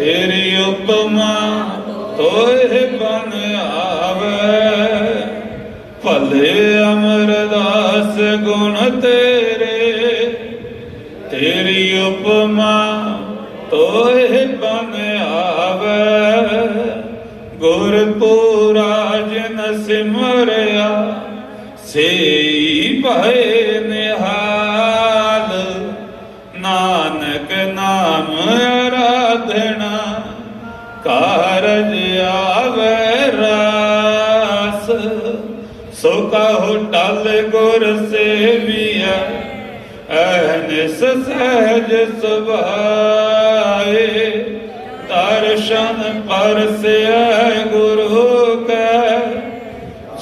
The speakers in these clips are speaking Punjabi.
ਤੇਰੀ ਉਪਮਾ ਤੋਏ ਬਨ ਆਵੇ। ਭਲੇ ਅਮਰਦਾਸ ਗੁਣ ਤੇਰੇ। ਤੇਰੀ ਉਪਮਾ ਤੋਏ ਬਨ ਆਵੇ। ਗੁਰਪੂਰਾ ਜਿਨ ਸਿਮਰਿਆ, ਸੇਈ ਭਏ ਨਿਹਾਲ। ਨਾਨਕ ਨਾਮ ਰਾਧਣਾ ਕਾਰਜ ਆਵੇ ਰਾਸ। ਸੋ ਕਹੋ ਟਲ ਗੁਰ ਸੇਵੀਐ ਅਹਨਿਸ ਸਹਿਜ ਸੁਭਾਏ। ਦਰਸ਼ਨ ਪਰਸਿਐ ਗੁਰੂ ਕੈ,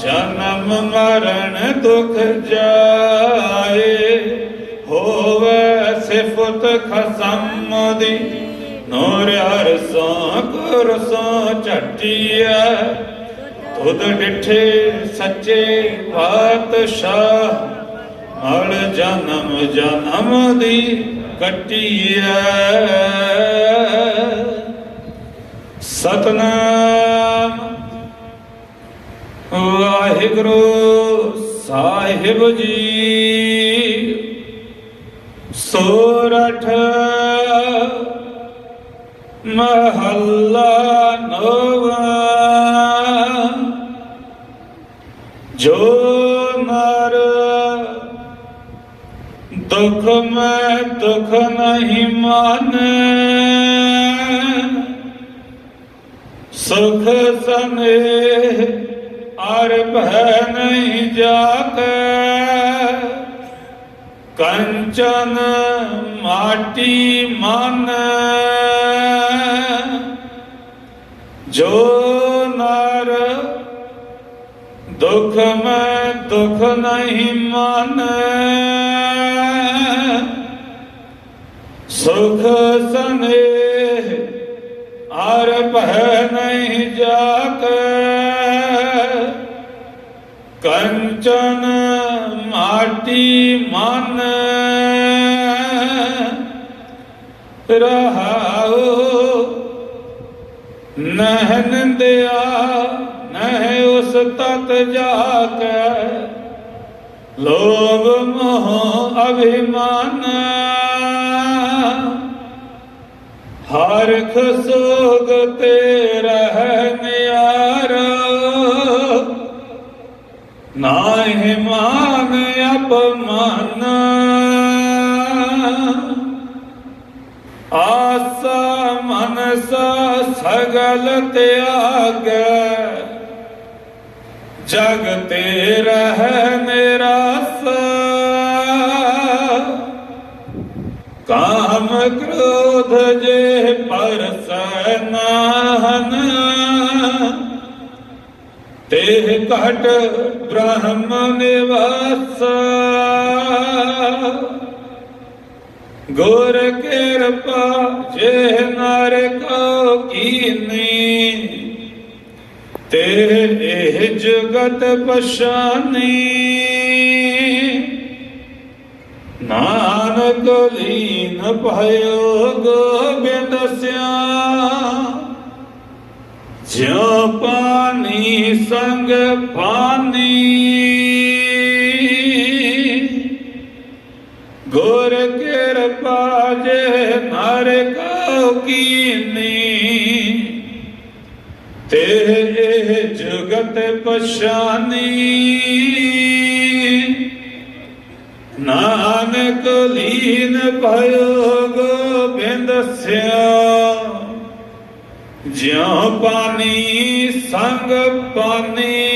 ਜਨਮ ਮਰਨ ਦੁਖ ਜਾਏ। ਹੋਵੇ ਸਿਫਤ ਖਸਮ ਦੀ ਨੂਰ ਅਰਸਾਂ ਕੁਰਸਾਂ ਝਟਿਐ। ਤੁਧ ਡਿਠੇ ਸੱਚੇ ਪਾਤਸ਼ਾਹ, ਮਲ ਜਨਮ ਜਨਮ ਦੀ ਕੱਟਿਐ। ਸਤਨਾਮ ਵਾਹਿਗੁਰੂ ਸਾਹਿਬ ਜੀ ਸੋਰਠ ਮਹੱਲਾ ਨੋਵਾ। ਜੋ ਨਰ ਦੁਖ ਮੈਂ ਦੁਖ ਨਹੀਂ ਮਾਨੇ। ਸੁਖ ਸਨੇ ਅਰ ਭੈ ਨਹੀਂ ਜਾਕੇ ਕੰਚਨ ਮਾਟੀ ਮਨ। ਜੋ ਨਰ ਦੁਖ ਮੈਂ ਦੁਖ ਨਹੀਂ ਮਨ, ਸੁਖ ਸਨੇਹ ਅਰ ਭੈ ਨਹੀਂ ਜਾਕੇ ਕੰਚਨ ਮਾਟੀ ਮਨ, ਰਹਾਉ ਨਹਨ ਦਿਆ ਨਹਿ ਉਸ ਤਤ ਜਾ ਕੇ ਲੋਭ ਮੋਹ ਅਭਿਮਾਨ। ਹਰ ਖਸੋਗ ਤੇ ਰਹਿ ਨਿਆਰੋ। ਨਾਹਿ ਮਾਨ ਅਪਮਾਨ। ਆਸਾ ਮਨਸ ਸਗਲ ਤਿਆਗ। ਜਗ ਤੇ ਰਹਿ ਨਿਰਾਸ ਕਾਮ ਕ੍ਰੋਧ ਜੇ ਪਰਸੈ ਨਾਹਨ। ਤੇ ਘਟ ਬ੍ਰਹਮ ਨਿਵਾਸ। ਗੁਰ ਕਿਰਪਾ ਜੇ ਨਰ ਕੋ ਕੀਨੀ। ਤੇ ਇਹ ਜਗਤ ਪਛਾਨੀ। ਨਾਨਕ ਲੀਨ ਭਇਓ ਗੋਬਿੰਦ ਸਿਆ। ਜਿਉ ਪਾਣੀ ਸੰਗ ਪਾਣੀ ਗੁਰ ਕਿਰਪਾ ਜੇ ਨਰ ਕਉ ਕੀਨੀ। ਤੇ ਇਹ ਜਗਤ ਪਛਾਨੀ। ਨਾਨਕ ਲੀਨ ਭਇਓ ਗੋਬਿੰਦ ਸਿਆ। ਜਿਉ ਪਾਣੀ ਸੰਗ ਪਾਣੀ